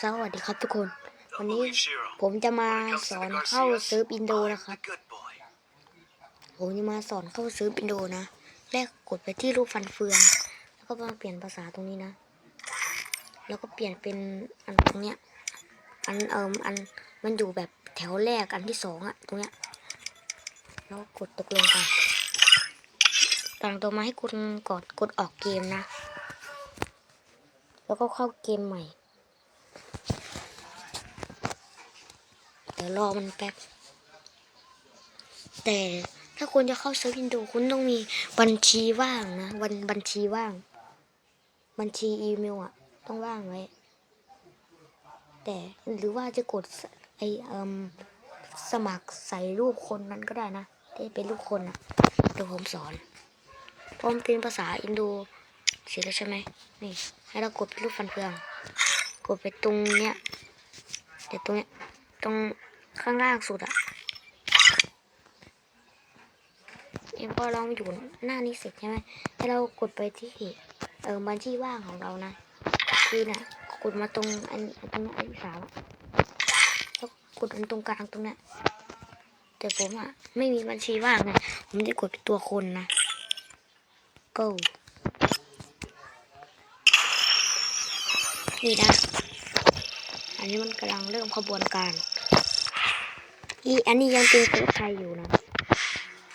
สวัสดีครับทุกคน วันนี้ Believe Shiro. ผมจะมา When it comes ส to อ the นเข้า Garcias, เซิร์ฟอินโด I'm นะครับ the good boy. ผมจะมาสอนเข้าเซิร์ฟอินโดนะ แรกกดไปที่รูปฟันเฟือง แล้วก็มาเปลี่ยนภาษาตรงนี้นะ แล้วก็เปลี่ยนเป็นอันตรงเนี้ย อันเอิมอันมันอยู่แบบแถวแรกอันที่สองอะตรงเนี้ย แล้วกดตกลงกันต่างตัวมาให้คุณกดกดออกเกมนะ แล้วก็เข้าเกมใหม่ เดี๋ยวรอมันแป๊บ แต่ถ้าคุณจะเข้าเซิร์ฟอินโดคุณต้องมีบัญชีว่างนะ วันบัญชีว่าง บัญชีอีเมลอะต้องว่างไว้ แต่หรือว่าจะกดไอเอิมสมัครใส่รูปคนนั้นก็ได้นะที่เป็นรูปคนนะเดี๋ยวผมสอนพราะมันเป็นภาษาอินโดเสร็จแล้วใช่ไหมนี่ ให้เรากดรูปฟันเฟือง กดไปตรงเนี้ยเดี๋ยวตรงเนี้ยตรงข้างล่างสุดอะเอ็มพอเราอยู่หน้านี้เสร็จใช่ไหมให้เรากดไปที่เออบัญชีว่างของเรานะ คือเน่ะกดมาตรงอันตรงอันสามแล้วกดอันตรงกลางตรงเนี้ยแต่ผมอะไม่มีบัญชีว่างไงผมจะกดเป็นตัวคนนะ go นี่นะ อันนี้มันกำลังเริ่มขบวนการอีอันนี้ยังเป็นตัวไทยอยู่นะ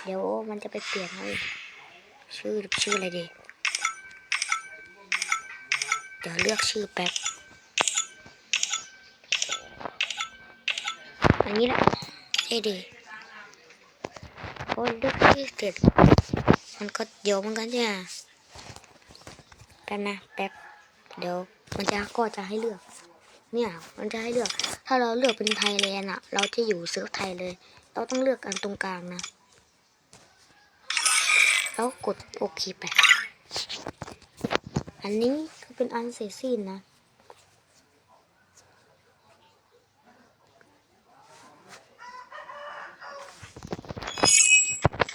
เดี๋ยวมันจะไปเปลี่ยนให้ชื่อชื่ออะไรดี เดี๋ยวเลือกชื่อแป๊บอันนี้แหละเท่ดีโอ้เลือกชื่อเสร็จมันก็เดี๋ยวมันก็จะแป๊บนะแป๊บเดี๋ยว มันจะก็จะให้เลือก เนี่ยมันจะให้เลือก ถ้าเราเลือกเป็นไทยแลนด์อะ เราจะอยู่เซิร์ฟไทยเลย เราต้องเลือกอันตรงกลางนะ แล้วกดโอเคไป อันนี้ก็เป็นอันเสร็จสิ้นนะ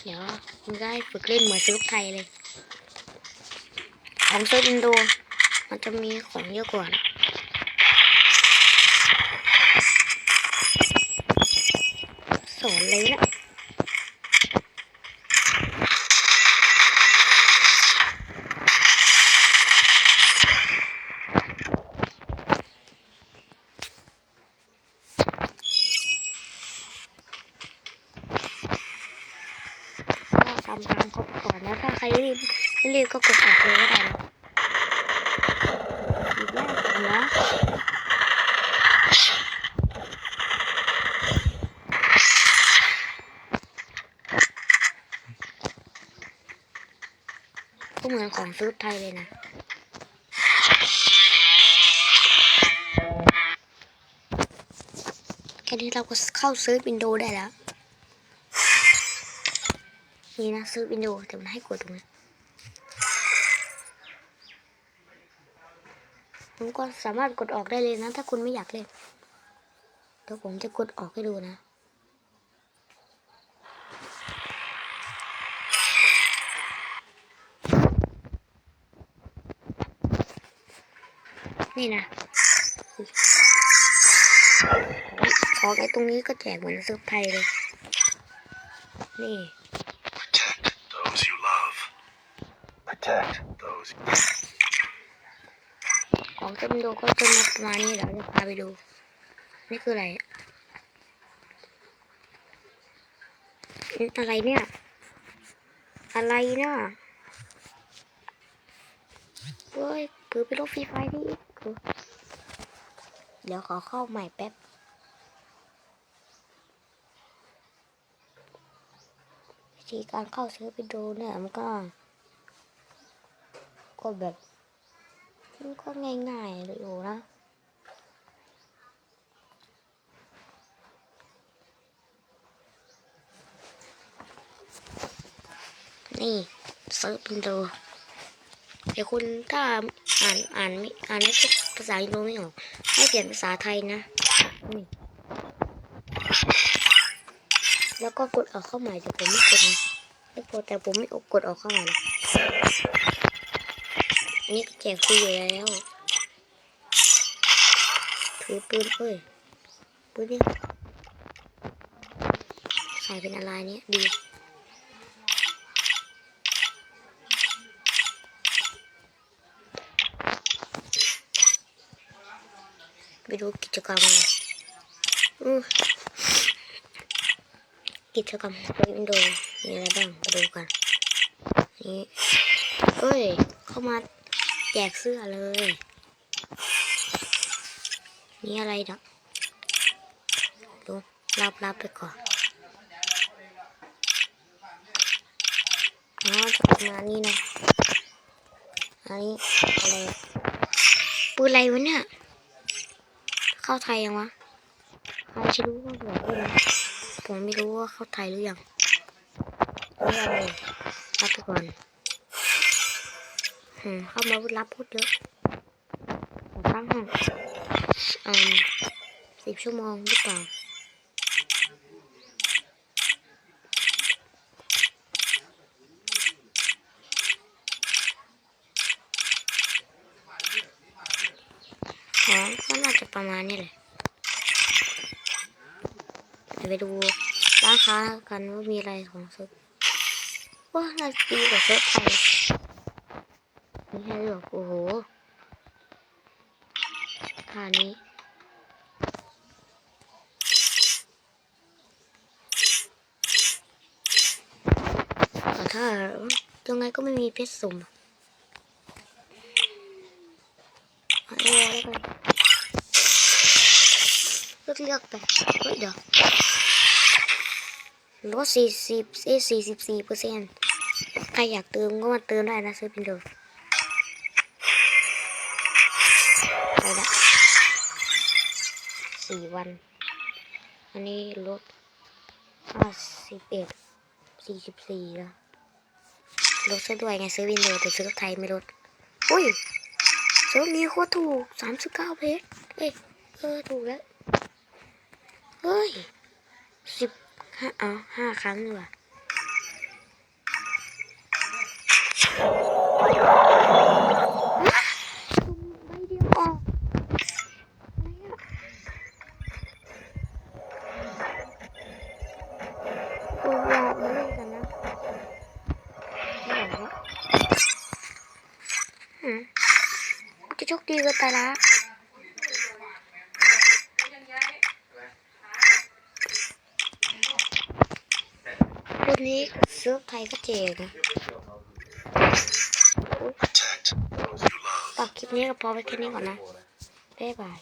เดี๋ยวมันก็ให้ฝึกเล่นเหมือนเซิร์ฟไทยเลย ของเซิร์ฟอินโด มันจะมีของเยอะกว่าสอนเลยนะทำตามเขาไปก่อนนะถ้าใครรีบรีบก็กดออกเลยก็ได้นะ นะก็เหมือนของซื้อไทยเลยนะแค่นี้เราก็เข้าซื้อวินโดว์ได้แล้ว นี่นะซื้อวินโดว์แต่มันให้กดตรงนี้ ผมก็สามารถกดออกได้เลยนะ ถ้าคุณไม่อยากเล่นเดี๋ยวผมจะกดออกให้ดูนะนี่นะ ของไอ้ตรงนี้ก็แจกเหมือนเซิร์ฟไทยเลย นี่ Protect those you love. Protect those. ของเซมโดก็จะมาประมาณนี้เดี๋ยวจะพาไปดู นี่คืออะไรนี่อะไรเนี่ย อะไรเนี่ยเฮ้ยเผื่อไปลบฟรีไฟล์ได้อีกเออเดี๋ยวขอเข้าใหม่แป๊บวิธีการเข้าเซิร์ฟไปดูเนี่ยมันก็ ก็แบบ มันก็ง่ายๆเลยอยู่นะนี่เซิร์ฟอินโดเดี๋ยวคุณถ้าอ่านอ่านไม่อ่านไม่พูดภาษาอินโดไม่ออกให้เปลี่ยนภาษาไทยนะนี่แล้วก็กดออกเข้าใหม่แต่ผมไม่กดนะไม่กดแต่ผมไม่กดออกเข้าใหม่หรอก อันนี้แจกฟรีอยู่แล้วปืนปืนเอ้ย ปืนนี่ใส่เป็นอะไรเนี่ยดีไปดูกิจกรรมกันอือกิจกรรมบนวินโดว์มีอะไรบ้างมาดูกันนี่เอ้ย เข้ามา แจกเสื้อเลย นี่อะไรดอกดูรับรับไปก่อนอ๋อจะเป็นงานนี้นะอันนี้อะไรปืนอะไรวะเนี่ยเข้าไทยยังวะใครจะรู้ว่าบอกด้วยนผมไม่รู้ว่าเข้าไทยหรือยังอะไรรับไปก่อน เข้ามารับพูดเยอะขอตั้งห้องอืมสิบชั่วโมงหรือเปล่าอ๋อก็น่าจะประมาณนี้เลยเดี๋ยวไปดูร้านค้ากันว่ามีอะไรของซิร์ฟว่าน่าจะดีกว่าเซิร์ฟไทย นี่ให้เลือกโอ้โหท่านี้แต่ถ้ายังไงก็ไม่มีเพชรสุ่มเอาเลือกเลือกไปเฮ้ยเดี๋ยวลดสี่สิบเอ้สี่สิบสี่เปอร์เซ็นต์ใครอยากเติมก็มาเติมได้นะซื้อเป็นเดิม สี่วัน อันนี้ลดห้าสิบเอ็ดสี่สิบสี่แล้วลดซะด้วยไงซื้อวินโดว์แต่ซื้อไทยไม่ลดอุ้ยซื้อมีโคตรถูกสามสิบเก้าเพชรเอ้ยเออถูกแล้วเฮ้ยสิบห้าเอาห้าครั้งดีกว่า จะโชคดีกับตาละวันนี้เซิร์ฟไทยก็เจ๋งนะ Protect those you love. ตัดคลิปนี้ก็พอไปแค่นี้ก่อนนะ บ๊ายบาย